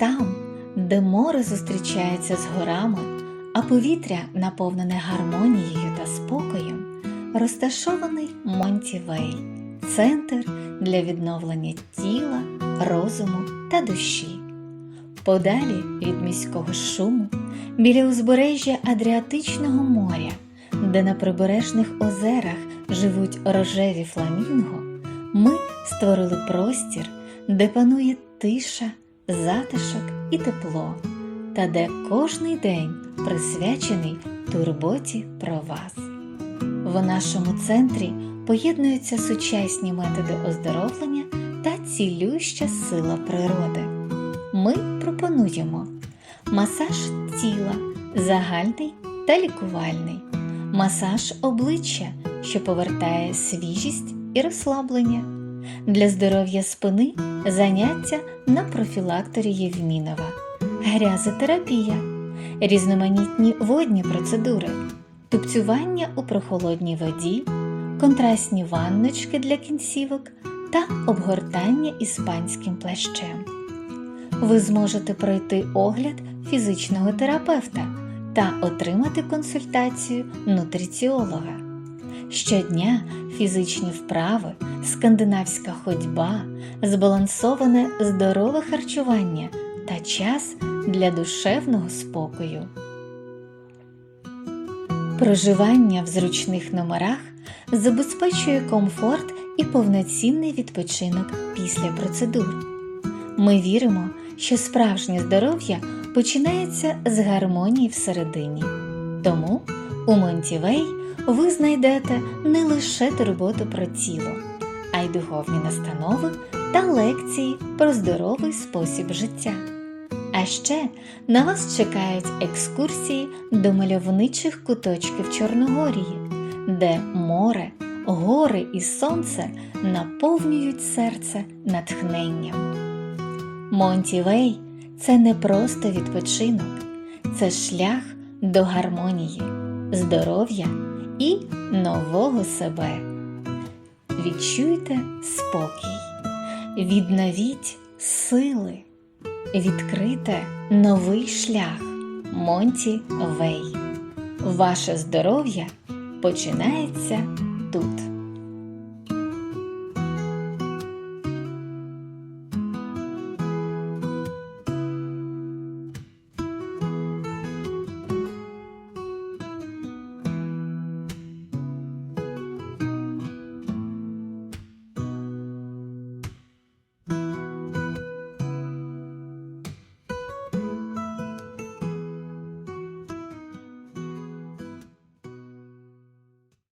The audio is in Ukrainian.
Там, де море зустрічається з горами, а повітря наповнене гармонією та спокоєм, розташований Монтівей центр для відновлення тіла, розуму та душі. Подалі від міського шуму, біля узбережжя Адріатичного моря, де на прибережних озерах живуть рожеві фламінго, ми створили простір, де панує тиша, затишок і тепло, та де кожний день присвячений турботі про вас. В нашому центрі поєднуються сучасні методи оздоровлення та цілюща сила природи. Ми пропонуємо масаж тіла, загальний та лікувальний, масаж обличчя, що повертає свіжість і розслаблення. Для здоров'я спини заняття на профілакторі Євмінова, грязотерапія, різноманітні водні процедури, тупцювання у прохолодній воді, контрастні ванночки для кінцівок та обгортання іспанським плащем. Ви зможете пройти огляд фізичного терапевта та отримати консультацію нутриціолога. Щодня фізичні вправи, скандинавська ходьба, збалансоване здорове харчування та час для душевного спокою. Проживання в зручних номерах забезпечує комфорт і повноцінний відпочинок після процедур. Ми віримо, що справжнє здоров'я починається з гармонії всередині. Тому у Монтівей ви знайдете не лише турботу про тіло, а й духовні настанови та лекції про здоровий спосіб життя. А ще на вас чекають екскурсії до мальовничих куточків Чорногорії, де море, гори і сонце наповнюють серце натхненням. Монтівей це не просто відпочинок, це шлях до гармонії, здоров'я і нового себе. Відчуйте спокій, відновіть сили, відкрите новий шлях Монті Вей. Ваше здоров'я починається тут.